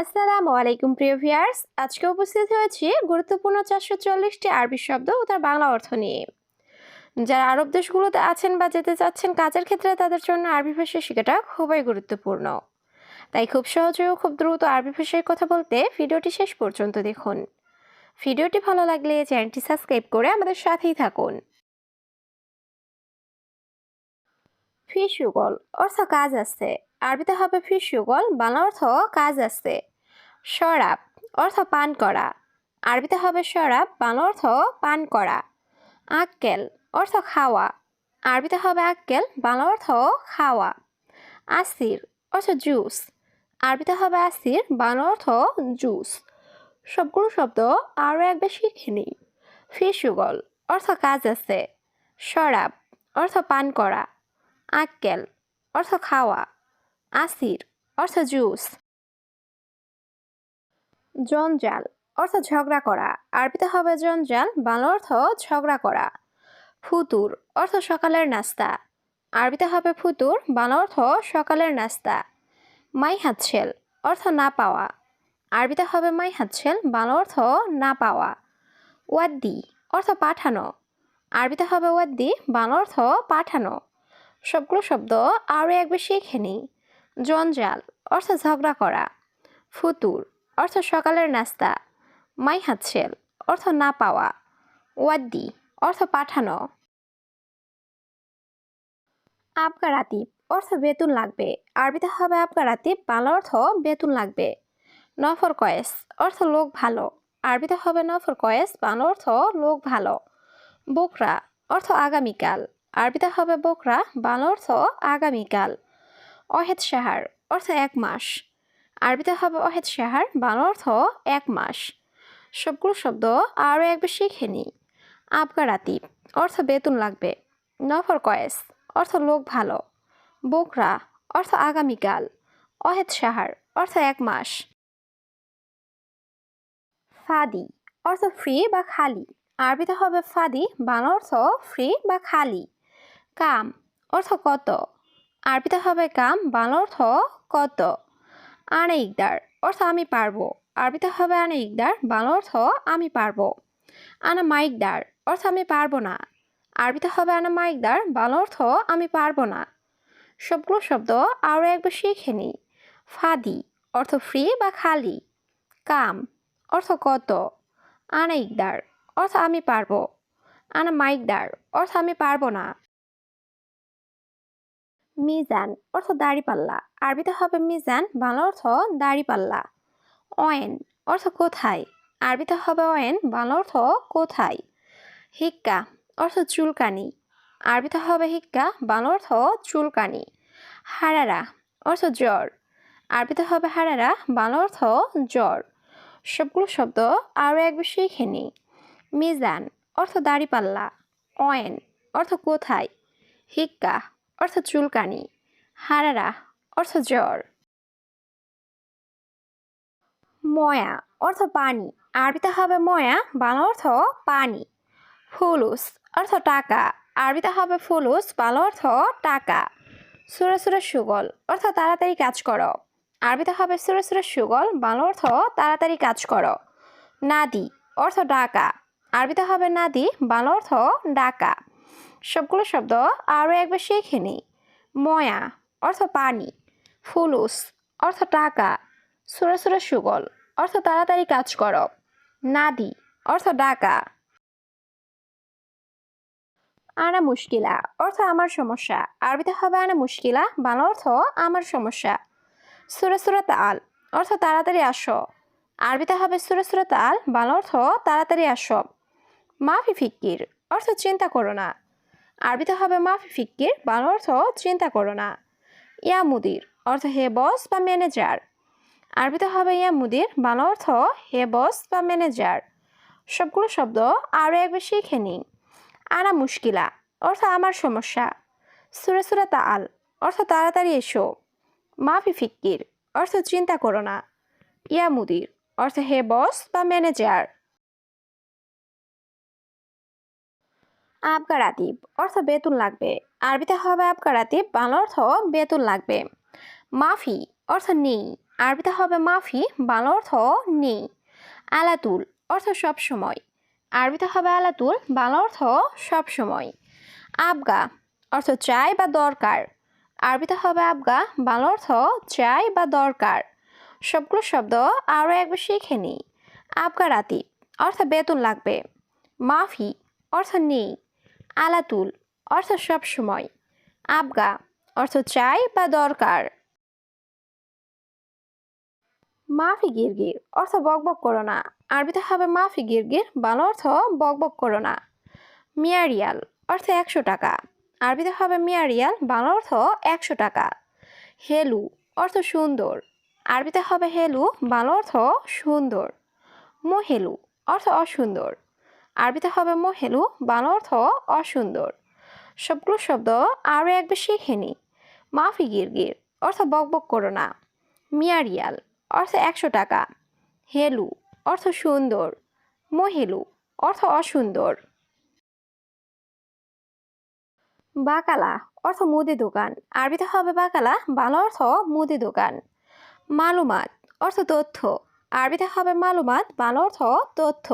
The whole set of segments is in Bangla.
আসসালামু আলাইকুম, প্রিয় ভিয়ার্স আজকে উপস্থিত হয়েছি গুরুত্বপূর্ণ চারশো চল্লিশটি আরবি শব্দ ও তার বাংলা অর্থ নিয়ে। যারা আরব দেশগুলোতে আছেন বা যেতে চাচ্ছেন, কাজের ক্ষেত্রে তাদের জন্য আরবি ভাষা শেখাটা খুবই গুরুত্বপূর্ণ। তাই খুব সহজে ও খুব দ্রুত আরবি ভাষায় কথা বলতে ভিডিওটি শেষ পর্যন্ত দেখুন। ভিডিওটি ভালো লাগলে চ্যানেলটি সাবস্ক্রাইব করে আমাদের সাথেই থাকুন। ফিস ইউগল অর্থ কাজ আছে। আরবিতে হবে ফিস ইউগল বাংলা অর্থ কাজ আছে। শরাব, অর্থ পান করা। আরবিতে হবে শরাব, বাংলা অর্থ পান করা। আক্কেল, অর্থ খাওয়া। আরবিতে হবে আক্কেল, বাংলা অর্থ খাওয়া। আসির, অর্থ জুস। আরবিতে হবে আসির, বাংলা অর্থ জুস। সবগুলো শব্দ আরও একবার শিখে নিই। ফিস ইউগল অর্থ কাজ আছে। শরাব, অর্থ পান করা। আক্কেল, অর্থ খাওয়া। আসির, অর্থ জুস। জঞ্জাল অর্থ ঝগড়া করা। আরবিতে হবে জঞ্জাল বাংলা অর্থ ঝগড়া করা। ফুতুর, অর্থ সকালের নাস্তা। আরবিতে হবে ফুতুর, বাংলা অর্থ সকালের নাস্তা। মাই হাতছেল অর্থ না পাওয়া। আরবিতে হবে মাই হাতছেল বাংলা অর্থ না পাওয়া। ওয়াদ্দি, অর্থ পাঠানো। আরবিতে হবে ওয়াদ্দি, বাংলা অর্থ পাঠানো। সবগুলো শব্দ আরও একবার শিখে নিই। জঞ্জাল, অর্থ ঝগড়া করা। ফুতুর, অর্থ সকালের নাস্তা। মাই হাতছেল অর্থ না পাওয়া। ওয়াদ্দি, অর্থ পাঠানো। আবগা রাতিব অর্থ বেতন লাগবে। আরবিতে হবে আবগা রাতিব বাংলা অর্থ বেতন লাগবে। নফর কয়েস, অর্থ লোক ভালো। আরবিতে হবে নফর কয়েস, বাংলা অর্থ লোক ভালো। বোকরা, অর্থ আগামীকাল। আরবিতে হবে বোকরা, বাংলা অর্থ আগামীকাল। অহেদ সাহার অর্থ এক মাস। আরবিতে হবে অহেদ সাহার বাংলা অর্থ এক মাস। সবগুলো শব্দ আরও একবার শিখে নিই আবগা রাতিব, অর্থ বেতন লাগবে। নফর কয়েস, অর্থ লোক ভালো। বোকরা, অর্থ আগামীকাল অহেদ সাহার অর্থ এক মাস। ফাদি, অর্থ ফ্রি বা খালি। আরবিতে হবে ফাদি, বাংলা অর্থ ফ্রি বা খালি। কাম, অর্থ কত? আরবিতে হবে কাম, বাংলা অর্থ কত? আনে ইকদার অর্থ আমি পারব। আরবিতে হবে আনে ইকদার বাংলা অর্থ আমি পারব। আনা মাইকদার অর্থ আমি পারব না। আরবিতে হবে আনা মাইকদার বাংলা অর্থ আমি পারব না। সবগুলো শব্দ আরও একবার শিখে নিই। ফাদি অর্থ ফ্রি বা খালি। কাম অর্থ কত? আনা ইকদার অর্থ আমি পারব। আনা মাইকদার অর্থ আমি পারব না। মিজান অর্থ দাড়িপাল্লা। আরবিতে হবে মিজান, বাংলা অর্থ দাড়িপাল্লা। অয়েন অর্থ কোথায়? আরবিতে হবে অয়েন, বাংলা অর্থ কোথায়? হিক্কা অর্থ চুলকানি। আরবিতে হবে হিক্কা, বাংলা অর্থ চুলকানি। হারারা অর্থ জ্বর। আরবিতে হবে হারারা, বাংলা অর্থ জ্বর। সবগুলো শব্দ আরও একবার শিখে নিই মিজান অর্থ দাড়িপাল্লা। অয়েন অর্থ কোথায়? হিক্কা অর্থ চুলকানি, হারারা, অর্থ জ্বর। ময়া, অর্থ পানি। আরবিতে হবে ময়া, বাংলা অর্থ পানি। ফুলুস, অর্থ টাকা। আরবিতে হবে ফুলুস, বাংলা অর্থ টাকা। সুরে সুরে সুগল, অর্থ তাড়াতাড়ি কাজ করো। আরবিতে হবে সুরে সুরে সুগল, বাংলা অর্থ তাড়াতাড়ি কাজ করো। নাদি, অর্থ ডাকা। আরবিতে হবে নাদি, বাংলা অর্থ ডাকা। সবগুলো শব্দ আরও একবার শিখে নিই। ময়া অর্থ পানি, ফুলুস অর্থ টাকা, সুরে সুগল অর্থ তাড়াতাড়ি কাজ করো, নাদি অর্থ ডাকা। আনা মুশকিলা অর্থ আমার সমস্যা, আরবিতে হবে আনা মুশকিলা, বাংলা অর্থ আমার সমস্যা। সুরে সুরে তাল অর্থ তাড়াতাড়ি আসো, আরবিতে হবে সুরে সুরে তাল, বাংলা অর্থ তাড়াতাড়ি আসো। মাফি ফিক্কির অর্থ চিন্তা করো না আরবিতে হবে মাফি ফিক্কির বাংলা অর্থ চিন্তা করো না। ইয়া মুদির, অর্থ হে বস বা ম্যানেজার। আরবিতে হবে ইয়া মুদির বাংলা অর্থ হে বস বা ম্যানেজার। সবগুলো শব্দ আরও একবার শিখে নিই। আনা মুশকিলা, অর্থ আমার সমস্যা। সুরে সুরে তাল অর্থ তাড়াতাড়ি এসো। মাফি ফিক্কির, অর্থ চিন্তা করো না। ইয়া মুদির, অর্থ হে বস বা ম্যানেজার। আবগা রাতিব অর্থ বেতন লাগবে। আরবিতে হবে আবগা রাতিব বাংলা অর্থ বেতন লাগবে। মাফি, অর্থ নেই। আরবিতে হবে মাফি, বাংলা অর্থ নেই। আলাতুল, অর্থ সব সময়। আরবিতে হবে আলাতুল, বাংলা অর্থ সব সময়। আবগা, অর্থ চাই বা দরকার। আরবিতে হবে আবগা, বাংলা অর্থ চাই বা দরকার। সবগুলো শব্দ আরও একবার শিখে নিই। আবগা রাতি অর্থ বেতন লাগবে। মাফি, অর্থ নেই। আলাতুল, অর্থ সব সময়। আবগা, অর্থ চাই বা দরকার। মাফি গিরগির, অর্থ বকবক করো না। আরবিতে হবে মাফি গিরগির, বাংলা অর্থ বকবক করো না। মিয়ারিয়াল, অর্থ একশো টাকা। আরবিতে হবে মিয়ারিয়াল, বাংলা অর্থ একশো টাকা। হেলু, অর্থ সুন্দর। আরবিতে হবে হেলু, বাংলা অর্থ সুন্দর। মোহেলু, অর্থ অসুন্দর। আরবিতে হবে মহেলু বাংলা অর্থ অসুন্দর। সবগুলো শব্দ আরও একবার শিখে নি মাফি গিরগির অর্থ বকবক করো না। মিয়ারিয়াল অর্থ একশো টাকা। হেলু, অর্থ সুন্দর। মহেলু অর্থ অসুন্দর। বাকালা, অর্থ মুদি দোকান। আরবিতে হবে বাকালা, বাংলা অর্থ মুদি দোকান। মালুমাত, অর্থ তথ্য। আরবিতে হবে মালুমাত, বাংলা অর্থ তথ্য।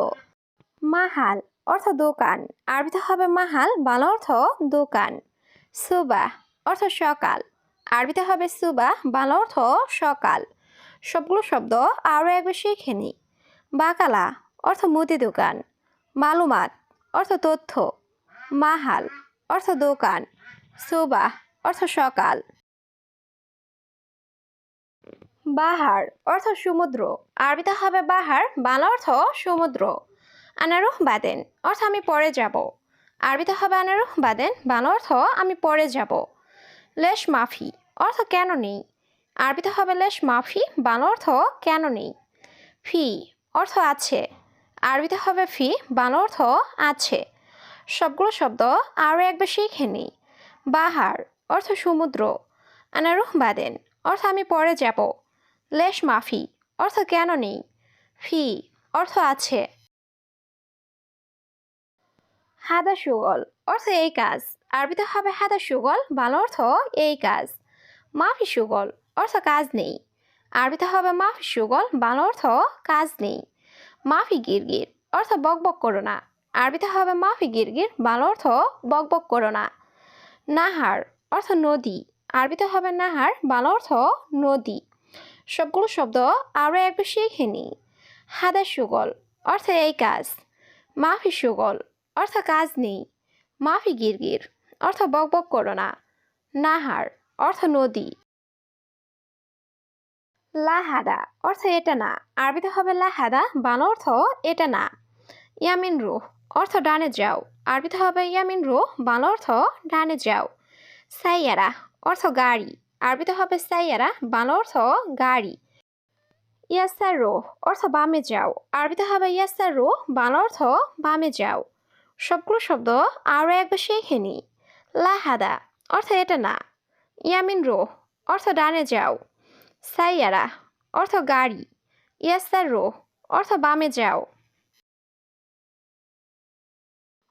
মাহাল অর্থ দোকান। আরবিতে হবে মাহাল, বাংলা অর্থ দোকান। সুবাহ অর্থ সকাল। আরবিতে হবে সুবাহ, বাংলা অর্থ সকাল। সবগুলো শব্দ আরও একবার শিখে নি। বাকালা অর্থ মুদি দোকান। মালুমাত অর্থ তথ্য। মাহাল অর্থ দোকান। সুবাহ অর্থ সকাল। বাহার অর্থ সমুদ্র। আরবিতে হবে বাহার, বাংলা অর্থ সমুদ্র। আনারুহ বাদেন, অর্থ আমি পরে যাব। আরবিতে হবে আনারুহ বাদেন, বাংলা অর্থ আমি পরে যাব। লেশ মাফি, অর্থ কেন নেই? আরবিতে হবে লেশ মাফি বান অর্থ কেন নেই? ফি, অর্থ আছে। আরবিতে হবে ফি বান অর্থ আছে। সবগুলো শব্দ আরও একবার শিখে নিই। বাহার, অর্থ সমুদ্র। আনারুহ বাদেন, অর্থ আমি পরে যাব। লেশ মাফি, অর্থ কেন নেই? ফি, অর্থ আছে। হাদা সুগল অর্থ এই কাজ। আরবিতে হবে হাদা সুগল, বাংলা অর্থ এই কাজ। মাফি সুগল অর্থ কাজ নেই। আরবিতে হবে মাফি সুগল, বাংলা অর্থ কাজ নেই। মাফি গিরগির অর্থ বকবক করো না। আরবিতে হবে মাফি গিরগির, বাংলা অর্থ বকবক করো না। নাহার অর্থ নদী। আরবিতে হবে নাহার, বাংলা অর্থ নদী। সবগুলো শব্দ আরও একবার শিখে নিই। হাদা সুগল অর্থ এই কাজ। মাফি সুগল অর্থ কাজ নেই। মাফি গিরগির অর্থ বকবক করো না। নাহার। অর্থ নদী। লাহাদা। অর্থ এটা না। আরবিতে হবে লাহাদা। বান অর্থ এটা না। ইয়ামিন রুহ। অর্থ ডানে যাও। আরবিতে হবে ইয়ামিন রুহ। বান অর্থ ডানে যাও। সাইয়ারা। অর্থ গাড়ি। আরবিতে হবে সাইয়ারা। বান অর্থ গাড়ি। ইয়াসার রোহ। অর্থ বামে যাও। আরবিতে হবে ইয়াসার রোহ। বান অর্থ বামে যাও। সবগুলো শব্দ আরও একবার শিখে নি লাহাদা অর্থ এটা না। ইয়ামিন রোহ অর্থ ডানে যাও। সাইয়ারা, অর্থ গাড়ি। ইয়াসার রোহ অর্থ বামে যাও।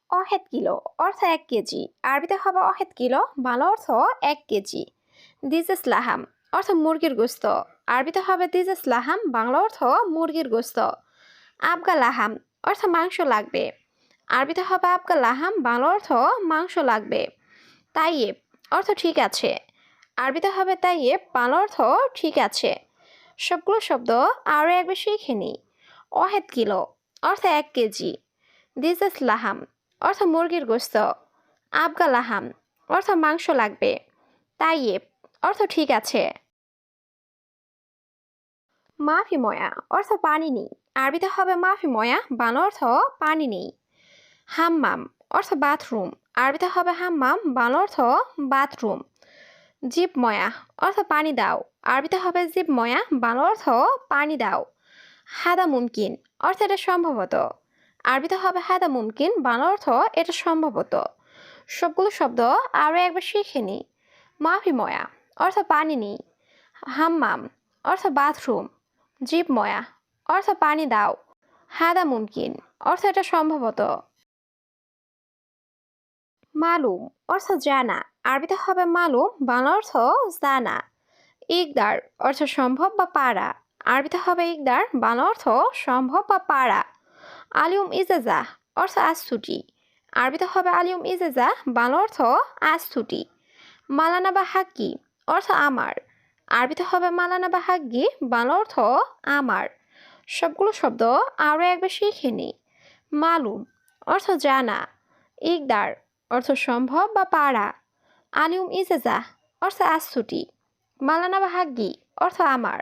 অহেদ কিলো, অর্থ এক কেজি। আরবিতে হবে অহেদ কিলো, বাংলা অর্থ এক কেজি। দিজেস লাহাম, অর্থ মুরগির গোস্ত। আরবিতে হবে দিজেস লাহাম, বাংলা অর্থ মুরগির গোস্ত। আবগা লাহাম, অর্থ মাংস লাগবে। আরবিতে হবে আবগা লাহাম বাংলা অর্থ মাংস লাগবে। তাইয়েব, অর্থ ঠিক আছে। আরবিতে হবে তাইয়েব বাংলা অর্থ ঠিক আছে। সবগুলো শব্দ আরও একবার শিখে নিই। অহেদ কিলো, অর্থ এক কেজি। দিজেস লাহাম, অর্থ মুরগির গোস্ত। আবগা লাহাম অর্থ মাংস লাগবে। তাইয়েব, অর্থ ঠিক আছে। মাফি ময়া, অর্থ পানি নেই। আরবিতে হবে মাফি ময়া বাংলা অর্থ পানি নেই। হাম্মাম অর্থ বাথরুম। আরবিতে হবে হাম্মাম, বাংলা অর্থ বাথরুম। জিপ ময়া অর্থ পানি দাও। আরবিতে হবে জিপ ময়া বাংলা অর্থ পানি দাও। হাদা মুমকিন অর্থ এটা সম্ভবত। আরবিতে হবে হাদা মুমকিন, বাংলা অর্থ এটা সম্ভবত। সবগুলো শব্দ আরও একবার শিখে নিই মাফি ময়া অর্থ পানি নেই। হাম্মাম অর্থ বাথরুম। জিপ ময়া অর্থ পানি দাও। হাদা মুমকিন অর্থ এটা সম্ভবত। মালুম, অর্থ জানা। আরবিতে হবে মালুম, বাংলা অর্থ জানা। ইকদার, অর্থ সম্ভব বা পারা। আরবিতে হবে ইকদার, বাংলা অর্থ সম্ভব বা পারা। আলিউম ইজাজা, অর্থ আজ ছুটি আরবিতে হবে আলিউম ইজাজা, বাংলা অর্থ আজ ছুটি মালানা বা হাক্কি, অর্থ আমার। আরবিতে হবে মালানা বা হাগ্গি বাংলা অর্থ আমার। সবগুলো শব্দ আরও একবার শিখে নিই। মালুম, অর্থ জানা। ইকদার অর্থ সম্ভব বা পারা আনিউম ইজাজা অর্থ আজ মালানা বা হাগ্গি অর্থ আমার।